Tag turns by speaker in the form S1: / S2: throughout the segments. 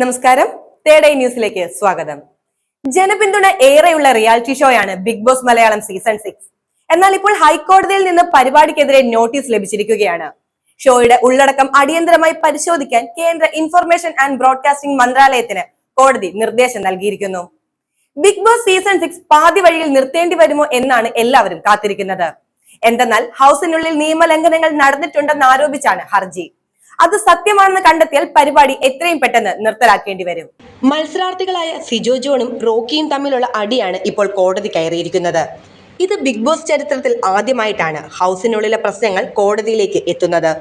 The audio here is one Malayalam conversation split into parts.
S1: നമസ്കാരം. തേർഡ് ന്യൂസിലേക്ക് സ്വാഗതം. ജനപിന്തുണ ഏറെയുള്ള reality ഷോയാണ് big boss Malayalam season six എന്നാൽ ഇപ്പോൾ ഹൈക്കോടതിയിൽ നിന്ന് പരിപാടിക്കെതിരെ നോട്ടീസ് ലഭിച്ചിരിക്കുകയാണ്. ഷോയുടെ ഉള്ളടക്കം അടിയന്തരമായി പരിശോധിക്കാൻ കേന്ദ്ര ഇൻഫർമേഷൻ ആൻഡ് ബ്രോഡ്കാസ്റ്റിംഗ് മന്ത്രാലയത്തിന് കോടതി നിർദ്ദേശം നൽകിയിരിക്കുന്നു. ബിഗ് ബോസ് സീസൺ സിക്സ് പാതി വഴിയിൽ നിർത്തേണ്ടി വരുമോ എന്നാണ് എല്ലാവരും കാത്തിരിക്കുന്നത്. എന്തെന്നാൽ ഹൗസിനുള്ളിൽ നിയമലംഘനങ്ങൾ നടന്നിട്ടുണ്ടെന്ന് ആരോപിച്ചാണ് ഹർജി. അത് സത്യമാണെന്ന് കണ്ടെത്തിയാൽ പരിപാടി എത്രയും പെട്ടെന്ന് നിർത്തലാക്കേണ്ടി വരും.
S2: മത്സരാർത്ഥികളായ സിജോ ജോണും റോക്കിയും തമ്മിലുള്ള അടിയാണ് ഇപ്പോൾ കോടതി കയറിയിരിക്കുന്നത്. ഇത് ബിഗ് ബോസ് ചരിത്രത്തിൽ ആദ്യമായിട്ടാണ് ഹൗസിനുള്ളിലെ പ്രശ്നങ്ങൾ കോടതിയിലേക്ക് എത്തുന്നത്.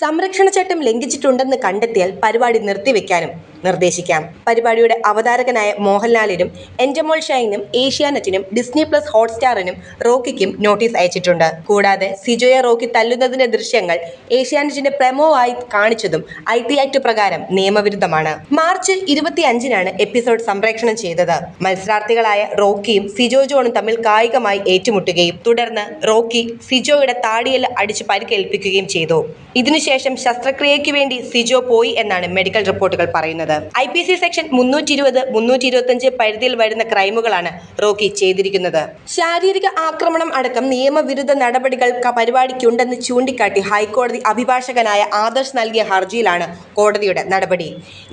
S2: സംരക്ഷണ ചട്ടം ലംഘിച്ചിട്ടുണ്ടെന്ന് കണ്ടെത്തിയാൽ പരിപാടി നിർത്തിവെക്കാനും നിർദ്ദേശിക്കാം. പരിപാടിയുടെ അവതാരകനായ മോഹൻലാലിനും എൻജമോൾ ഷൈനും ഏഷ്യാനെറ്റിനും ഡിസ്നി പ്ലസ് ഹോട്ട്സ്റ്റാറിനും റോക്കിക്കും നോട്ടീസ് അയച്ചിട്ടുണ്ട്. കൂടാതെ സിജോയെ റോക്കി തല്ലുന്നതിന്റെ ദൃശ്യങ്ങൾ ഏഷ്യാനെറ്റിന്റെ പ്രമോ ആയി കാണിച്ചതും ഐ ടി ആക്ട് പ്രകാരം നിയമവിരുദ്ധമാണ്. മാർച്ച് ഇരുപത്തി അഞ്ചിനാണ് എപ്പിസോഡ് സംപ്രേക്ഷണം ചെയ്തത്. മത്സരാർത്ഥികളായ റോക്കിയും സിജോ ജോണും തമ്മിൽ കായികമായി ഏറ്റുമുട്ടുകയും തുടർന്ന് റോക്കി സിജോയുടെ താടിയെല്ല് അടിച്ച് പരിക്കേൽപ്പിക്കുകയും ചെയ്തു. ഇതിനുശേഷം ശസ്ത്രക്രിയയ്ക്ക് വേണ്ടി സിജോ പോയി എന്നാണ് മെഡിക്കൽ റിപ്പോർട്ടുകൾ പറയുന്നത്. ഐ പി സി സെക്ഷൻ മുന്നൂറ്റി ഇരുപത് മുന്നൂറ്റി ഇരുപത്തഞ്ച് പരിധിയിൽ വരുന്ന ക്രൈമുകളാണ് റോക്കി ചെയ്തിരിക്കുന്നത്. ശാരീരിക ആക്രമണം അടക്കം നിയമവിരുദ്ധ നടപടികൾ പരിപാടിക്കുണ്ടെന്ന് ചൂണ്ടിക്കാട്ടി ഹൈക്കോടതി അഭിഭാഷകനായ ആദർശ് നൽകിയ ഹർജിയിലാണ് കോടതിയുടെ നടപടി.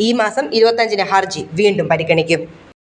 S2: ഈ മാസം ഇരുപത്തഞ്ചിന് ഹർജി വീണ്ടും പരിഗണിക്കും.